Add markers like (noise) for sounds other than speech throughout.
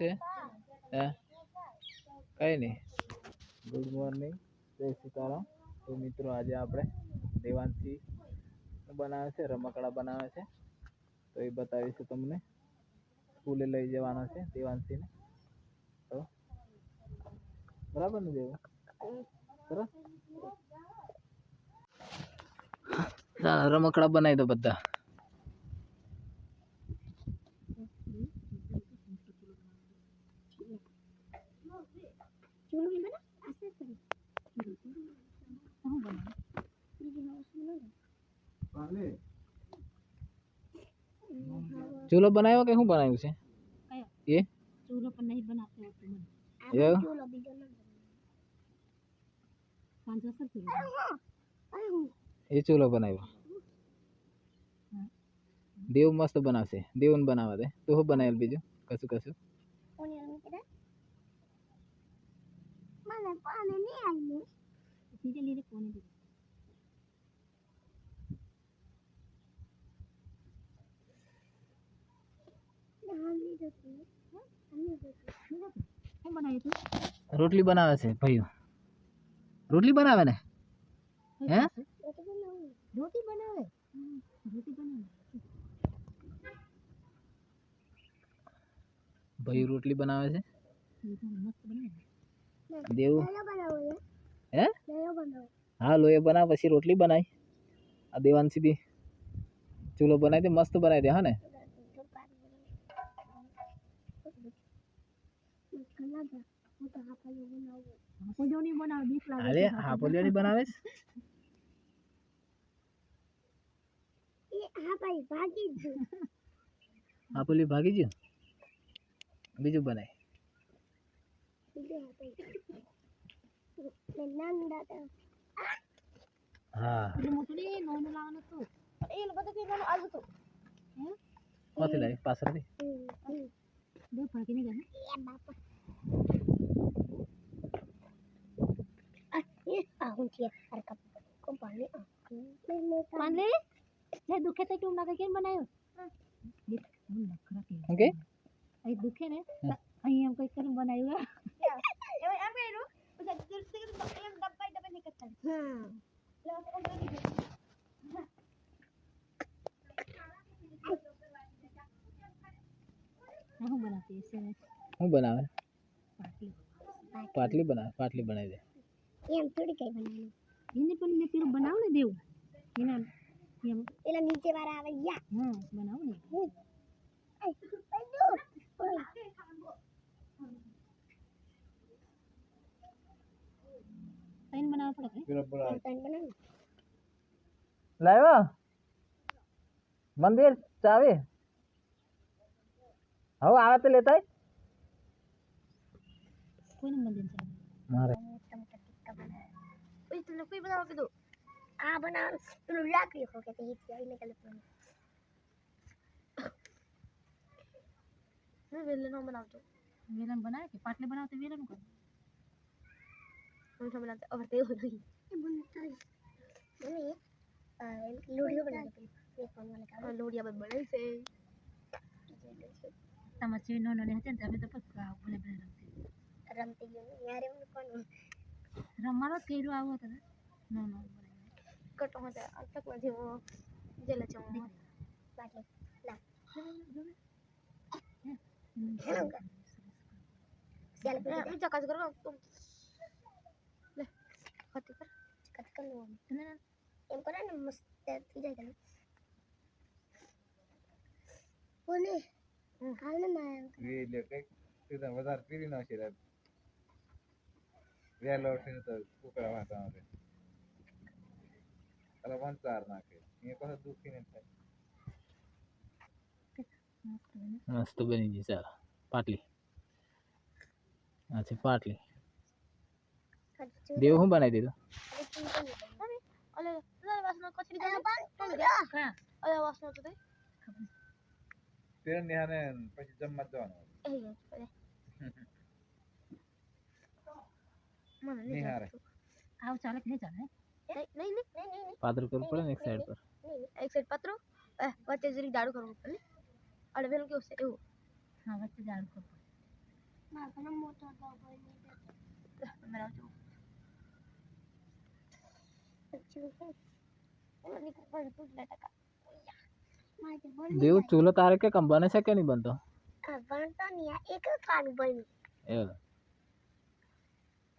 છે? હે. કઈ નહીં ગુડ મોર્નિંગ જય સીતારામ. તો મિત્રો આજે આપણે દેવાંશી બનાવે છે રમકડા બનાવે છે. તો એ બતાવીશું તમને. સ્કૂલે લઈ જવાના છે દેવાંશીને. તો બરાબર ને દેવું? સરસ? રમકડા બનાવી દો બધા. ચૂલો બનાવ્યો કે શું બનાવ્યું છે કયો એ ચૂલો પણ નહીં બનાવતો હોતો મને એવું? ચૂલો બીજો ના પાંચ વર્ષ ચૂલો એ ચૂલો બનાવ્યો દેવ મસ્ત બનાવશે દેવને બનાવવા દે તું શું બનાવેલ બીજું કશું કશું કોની રમી કરે મને પાને નહીં આવી રોટલી બનાવે છે ભાઈઓ. રોટલી બનાવે ને? હે? રોટી બનાવે. રોટી બનાવે. ભાઈ રોટલી બનાવે છે? દેવ. હે? હા લોહી બનાવ પછી રોટલી બનાવી આ દેવાંશી બી. ચૂલો બનાવી દે મસ્ત બનાવી દે હા ને? હાપોલિયોની બનાવે બીક લાગે અરે હાપોલિયાની બનાવે છે હા ભાઈ ભાગી જ હાપોલી ભાગી (laughs) ગયું आहुंची अरे कब को पाले पाले ले दुखे ते तुम लगा केन बनायो ये नखरा के ओके आई दुखे ने आई हम कोई करम बनायो ए हम कह रो उसे दूर से हम डब्बा डब्बा नहीं करता हाँ लो तो दे हम बनाते हैं इसे हम बनावे પાટલી બનાવે પાટલી બનાવી દે એમ થોડી કઈ બનાવવાનું એને પણ મેં પેલું બનાવ ને દેવું એના એમ પેલા નીચે વાળા આવે યા હા બનાવ ને તૈન બનાવવા પડે તૈન બનાવ લાવ્યો મંદિર ચાવી હવે આવે તો લેતા कोई नहीं मंदिर चला मारे मोटा मोटा टिक्का बना है ओए तुम कोई बनाओ के दो आ बना तुम लोग लाख ये हो कहते हैं ये निकल तुम मैं वेलन बनाओ तो वेलन बनाए के पाटले बनाओ तो वेलन को हम बनाते और ते हो रही बनता है मम्मी लोडिया बनाते हैं लोडिया बन से तमसी नो नो ने हते तब तो पक्का बोले बोले રમતી ગયો યાર એમ કોણ રમવાનો કેરો આવો હતો નો નો કટો હતો તક માં જેવો જેલા ચો બાટલે લા ચાલ એ ચકાસ કરો તું લે ખાતી કર ચકાસ કર લો એમ કરે ને મસ્ત થઈ જાય તને કોને હાલ ને માયા એટલે કઈક સીધા વધારે પીરી નાખી રે વેલો ઉઠીને તો કુકડા વાંચવા આવે અરે વંચાર નાખે એ પાસે દુખી ને થાય મસ્ત બની ગઈ ચાલ પાટલી આ છે પાટલી દેવ શું બનાવી દીધું અલે અલે વાસનો કચરી દે કયા અલે વાસનો તો દે તે નિહાને પછી જમવા જવાનું એ અરે મને નહીં નિહારે આવ ચાલે કે નહીં ચાલે નહીં નહીં નહીં નહીં પાતળું કરવું પડે ને એક સાઈડ પર એક સાઈડ પતરો વચ્ચે જરી દાડું કરવું પડે અડવેલું કેવું છે એવું હા વચ્ચે દાડું કરવું દેવ ચૂલો તારે કે કમ બને છે કે નહીં બનતો ભણતો નહીં આ એક જ ખાનું બન્યું એવું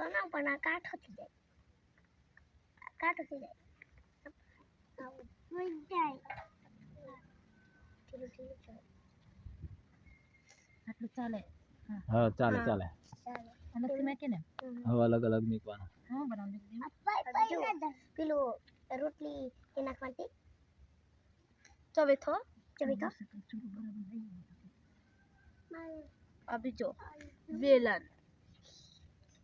બનાવ પણ આ કાઠો થઈ જાય. કાઠો થઈ જાય. આટલું ચાલે. હા. ચાલે ચાલે. ચાલે. અલગથી મેકે ને હવે અલગ અલગ મૂકવાનું. હા બનાવી પેલું રોટલી એ નાખવાની ચવેથો. ચવેથો. આ બીજો. વેલણ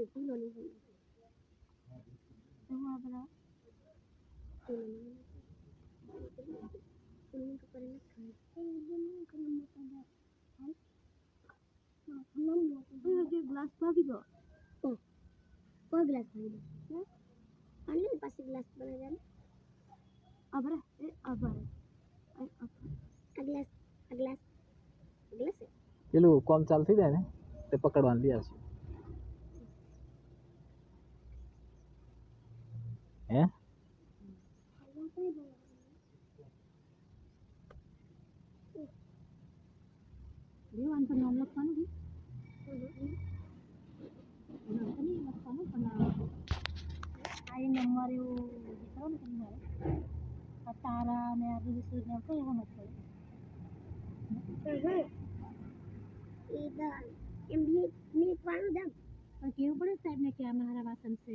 फिफ्टी लोनी ग्लास पागी दो ओ ओ ग्लास पागी दो अनले पास ग्लास बना जाने अबरा ए अबरा। अगला अगला अगला से ये लो कौन चालती है ना? ते पकड़ बाँध लिया उसको हैं? तारा ने अभी भी सूर्य को ये होना चाहिए इधर एमबीए में पाऊँ दम हम्म। और क्यों बड़े साहब ने क्या महाराज आसन से